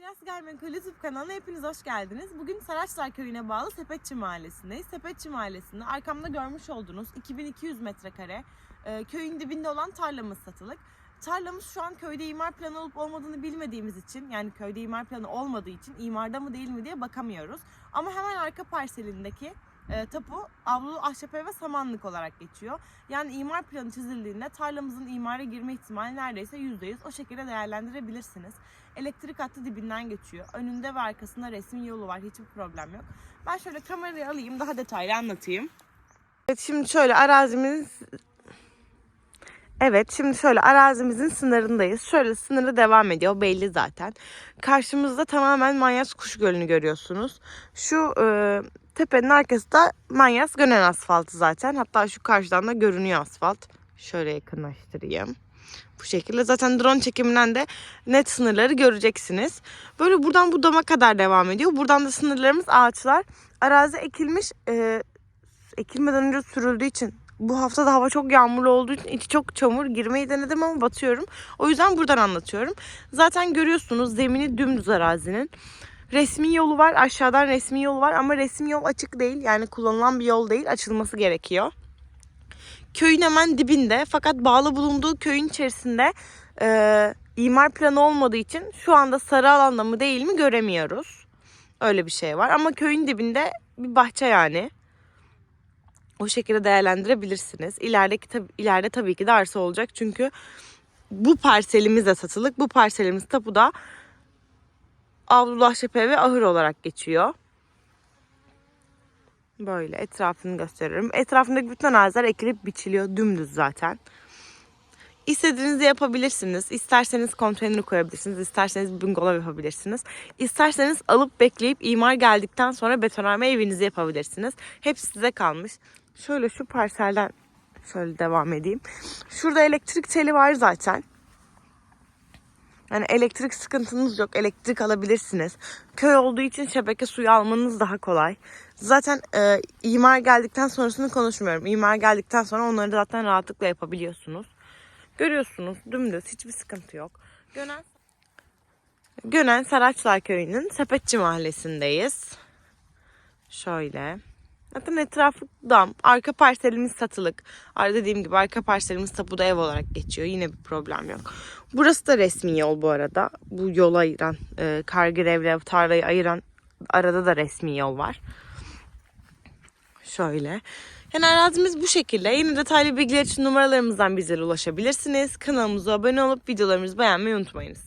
Miras Gayrimenkul YouTube kanalına hepiniz hoş geldiniz. Bugün Saraçlar Köyü'ne bağlı Sepetçi Mahallesi'ndeyiz. Sepetçi Mahallesi'nde arkamda görmüş olduğunuz 2200 metrekare e, köyün dibinde olan tarlamız satılık. Tarlamız şu an köyde imar planı olup olmadığını bilmediğimiz için yani köyde imar planı olmadığı için imarda mı değil mi diye bakamıyoruz. Ama hemen arka parselindeki e, tapu avlu ahşap ev ve samanlık olarak geçiyor. Yani imar planı çizildiğinde tarlamızın imara girme ihtimali neredeyse %100 o şekilde değerlendirebilirsiniz. Elektrik hattı dibinden geçiyor. Önünde ve arkasında resmi yolu var. Hiçbir problem yok. Ben şöyle kamerayı alayım daha detaylı anlatayım. Evet şimdi şöyle arazimiz Evet şimdi şöyle arazimizin sınırındayız. Şöyle sınırı devam ediyor belli zaten. Karşımızda tamamen Manyas Kuş Gölü'nü görüyorsunuz. Şu e, tepenin arkası da Manyas Gönen asfaltı zaten. Hatta şu karşıdan da görünüyor asfalt. Şöyle yakınlaştırayım. Bu şekilde zaten drone çekiminden de net sınırları göreceksiniz. Böyle buradan bu dama kadar devam ediyor. Buradan da sınırlarımız ağaçlar. Arazi ekilmiş. E, ekilmeden önce sürüldüğü için bu hafta da hava çok yağmurlu olduğu için içi çok çamur. Girmeyi denedim ama batıyorum. O yüzden buradan anlatıyorum. Zaten görüyorsunuz zemini dümdüz arazinin. Resmi yolu var. Aşağıdan resmi yol var ama resmi yol açık değil. Yani kullanılan bir yol değil. Açılması gerekiyor. Köyün hemen dibinde fakat bağlı bulunduğu köyün içerisinde e, imar planı olmadığı için şu anda sarı alanda mı değil mi göremiyoruz. Öyle bir şey var ama köyün dibinde bir bahçe yani. O şekilde değerlendirebilirsiniz. İlerideki tabi, ileride tabii ki de arsa olacak çünkü bu parselimiz de satılık. Bu parselimiz tapuda Avlullah Şepe ve ahır olarak geçiyor. Böyle etrafını gösteririm. Etrafındaki bütün araziler ekilip biçiliyor. Dümdüz zaten. İstediğinizi yapabilirsiniz. İsterseniz konteyner koyabilirsiniz. İsterseniz bungalov yapabilirsiniz. İsterseniz alıp bekleyip imar geldikten sonra betonarme evinizi yapabilirsiniz. Hepsi size kalmış. Şöyle şu parselden şöyle devam edeyim. Şurada elektrik teli var zaten. Yani elektrik sıkıntınız yok. Elektrik alabilirsiniz. Köy olduğu için şebeke suyu almanız daha kolay. Zaten e, imar geldikten sonrasını konuşmuyorum. İmar geldikten sonra onları zaten rahatlıkla yapabiliyorsunuz. Görüyorsunuz dümdüz hiçbir sıkıntı yok. Gönen Gönen Saraçlar Köyü'nün Sepetçi Mahallesi'ndeyiz. Şöyle. Zaten etrafı dam. Arka parselimiz satılık. Ar- Dediğim gibi arka parselimiz tapuda ev olarak geçiyor. Yine bir problem yok. Burası da resmi yol bu arada. Bu yolu ayıran, e, kargır evle tarlayı ayıran arada da resmi yol var. Şöyle. Yani arazimiz bu şekilde. Yine detaylı bilgiler için numaralarımızdan bizlere ulaşabilirsiniz. Kanalımıza abone olup videolarımızı beğenmeyi unutmayınız.